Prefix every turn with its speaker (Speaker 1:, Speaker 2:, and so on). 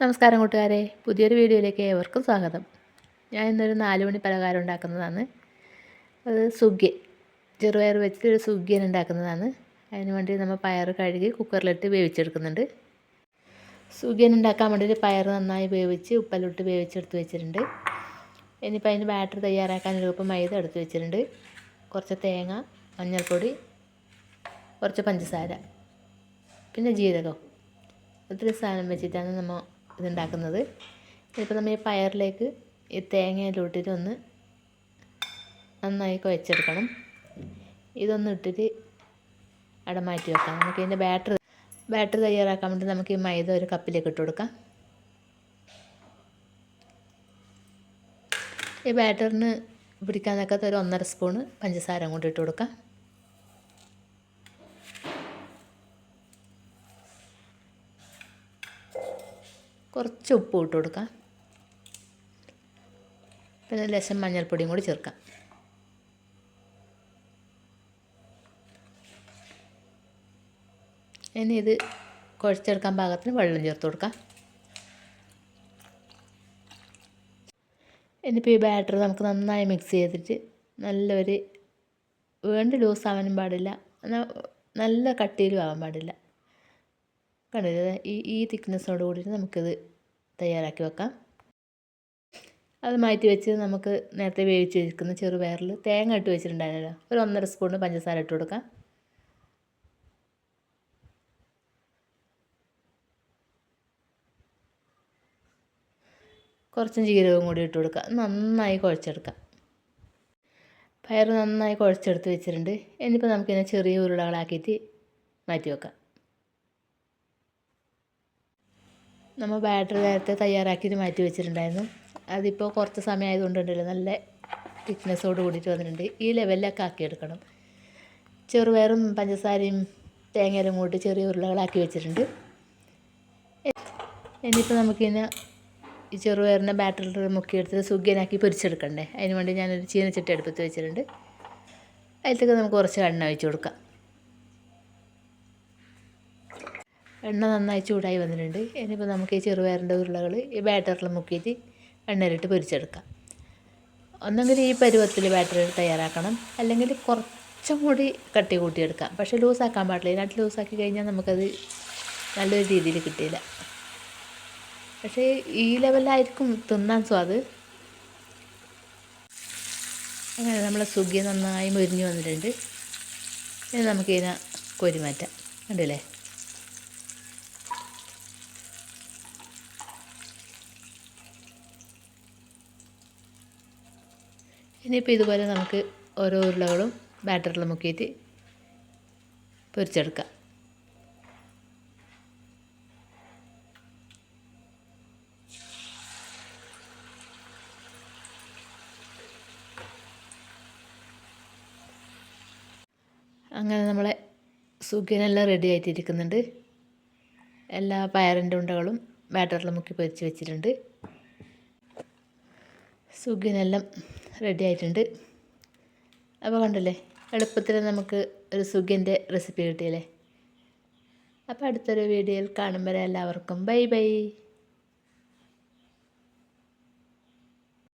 Speaker 1: നമസ്കാരം കൂട്ടുകാരെ. പുതിയൊരു വീഡിയോയിലേക്ക് ഏവർക്കും സ്വാഗതം. ഞാൻ ഇന്നൊരു നാല് മണി പലഹാരം ഉണ്ടാക്കുന്നതാണ്. അത് സുഗ്ഗി ചെറുപയർ വെച്ചിട്ട് ഒരു സുഗ്ഗിയൻ ഉണ്ടാക്കുന്നതാണ്. അതിന് വേണ്ടി നമ്മൾ പയർ കഴുകി കുക്കറിലിട്ട് വേവിച്ചെടുക്കുന്നുണ്ട്. സുഗ്ഗിയൻ ഉണ്ടാക്കാൻ വേണ്ടിയിട്ട് പയർ നന്നായി വേവിച്ച് ഉപ്പലിട്ട് വേവിച്ചെടുത്ത് വെച്ചിട്ടുണ്ട്. ഇനിയിപ്പോൾ അതിന് ബാറ്റർ തയ്യാറാക്കാൻ ഒരു മൈദ എടുത്ത് വെച്ചിട്ടുണ്ട്. കുറച്ച് തേങ്ങ മഞ്ഞൾപ്പൊടി കുറച്ച് പഞ്ചസാര പിന്നെ ജീരകം. ഒത്തിരി സാധനം വെച്ചിട്ടാണ് നമ്മൾ ഇതുണ്ടാക്കുന്നത്. ഇപ്പോൾ നമ്മൾ ഈ പയറിലേക്ക് ഈ തേങ്ങയിലിട്ടിട്ട് ഒന്ന് നന്നായി കുഴച്ചെടുക്കണം. ഇതൊന്ന് ഇട്ടിട്ട് അവിടെ മാറ്റി വെക്കാം. നമുക്ക് ഇതിന്റെ ബാറ്റർ ബാറ്റർ തയ്യാറാക്കാൻ വേണ്ടി നമുക്ക് ഈ മൈദ ഒരു കപ്പിലേക്ക് ഇട്ട് കൊടുക്കാം. ഈ ബാറ്ററിന് പിടിക്കാൻ നിൽക്കാത്ത ഒരു ഒന്നര സ്പൂണ് പഞ്ചസാര കൂടി ഇട്ട് കൊടുക്കാം. കുറച്ച് ഉപ്പ് ഇട്ട് കൊടുക്കാം. പിന്നെ ലേശം മഞ്ഞൾപ്പൊടിയും കൂടി ചേർക്കാം. ഇനി ഇത് കുഴച്ചെടുക്കാൻ പാകത്തിന് വെള്ളം ചേർത്ത് കൊടുക്കാം. ഇനിയിപ്പോൾ ഈ ബാറ്റർ നമുക്ക് നന്നായി മിക്സ് ചെയ്തിട്ട് നല്ലൊരു വേണ്ട ലൂസ് ആവാനും പാടില്ല. നല്ല കട്ടിയിലും ആവാൻ പാടില്ല. കണ്ടില്ലേ ഈ ഈ തിക്നെസ്സോട് കൂടിയിട്ട് നമുക്കിത് തയ്യാറാക്കി വെക്കാം. അത് മാറ്റി വെച്ച് നമുക്ക് നേരത്തെ വേവിച്ച് വെച്ചിരിക്കുന്ന ചെറുപയറിൽ തേങ്ങ ഇട്ട് വെച്ചിട്ടുണ്ടായിരുന്നല്ലോ. ഒരു ഒന്നര സ്പൂണ് പഞ്ചസാര ഇട്ട് കൊടുക്കാം. കുറച്ചും ജീരകവും കൂടി ഇട്ട് കൊടുക്കുക നന്നായി കുഴച്ചെടുക്കാം. പയർ നന്നായി കുഴച്ചെടുത്ത് വെച്ചിട്ടുണ്ട്. ഇനിയിപ്പോൾ നമുക്കിതിനെ ചെറിയ ഉരുളകളാക്കിയിട്ട് മാറ്റി വെക്കാം. നമ്മൾ ബാറ്ററി നേരത്തെ തയ്യാറാക്കിയിട്ട് മാറ്റി വെച്ചിട്ടുണ്ടായിരുന്നു. അതിപ്പോൾ കുറച്ച് സമയം ആയതുകൊണ്ടുണ്ടല്ലോ നല്ല തിക്നെസ്സോട് കൂടിയിട്ട് വന്നിട്ടുണ്ട്. ഈ ലെവലിലൊക്കെ ആക്കിയെടുക്കണം ചെറുപയറും പഞ്ചസാരയും തേങ്ങയിലും കൂട്ടി ചെറിയ ഉരുളകളാക്കി വെച്ചിട്ടുണ്ട്. ഇനിയിപ്പോൾ നമുക്കിതിനെ ഈ ചെറുപയറിന്റെ ബാറ്ററിൽ മുക്കിയെടുത്ത് സുഖ്യനാക്കി പൊരിച്ചെടുക്കണ്ടേ? അതിന് വേണ്ടി ഞാനൊരു ചീനച്ചട്ടി അടുപ്പത്ത് വെച്ചിട്ടുണ്ട്. അതിലേക്ക് നമുക്ക് കുറച്ച് എണ്ണ ഒഴിച്ച് കൊടുക്കാം. എണ്ണ നന്നായി ചൂടായി വന്നിട്ടുണ്ട്. ഇനിയിപ്പോൾ നമുക്ക് ഈ ചെറുപയറിന്റെ ഉരുളകൾ ഈ ബാറ്ററിൽ മുക്കിയിട്ട് എണ്ണയിലിട്ട് പൊരിച്ചെടുക്കാം. ഒന്നെങ്കിൽ ഈ പരുവത്തിൽ ബാറ്ററി തയ്യാറാക്കണം. അല്ലെങ്കിൽ കുറച്ചും കൂടി കട്ടി കൂട്ടിയെടുക്കാം. പക്ഷേ ലൂസാക്കാൻ പാടില്ല. ഇതിനകത്ത് ലൂസാക്കി കഴിഞ്ഞാൽ നമുക്കത് നല്ലൊരു രീതിയിൽ കിട്ടിയില്ല. പക്ഷേ ഈ ലെവലായിരിക്കും തിന്നാൻ സ്വാദ് അങ്ങനെ നമ്മളെ സുഖി നന്നായി മുരിഞ്ഞു വന്നിട്ടുണ്ട്. ഇനി നമുക്കിതിനെ കോരി മാറ്റാം. കണ്ടില്ലേ? ഇനിയിപ്പോൾ ഇതുപോലെ നമുക്ക് ഓരോ ഉരുളകളും ബാറ്ററിൽ മുക്കിയിട്ട് പൊരിച്ചെടുക്കാം. അങ്ങനെ നമ്മളെ സുഖിനെല്ലാം റെഡി ആയിട്ടിരിക്കുന്നുണ്ട്. എല്ലാ പയറിന്റെ ഉണ്ടകളും ബാറ്ററിൽ മുക്കി പൊരിച്ച് വെച്ചിട്ടുണ്ട്. സുഖിനെല്ലാം റെഡി ആയിട്ടുണ്ട്. അപ്പോൾ കണ്ടല്ലേ എളുപ്പത്തിൽ നമുക്ക് ഒരു സുഖിന്റെ റെസിപ്പി കിട്ടിയല്ലേ? അപ്പോൾ അടുത്തൊരു വീഡിയോയിൽ കാണുമ്പോൾ എല്ലാവർക്കും. Bye bye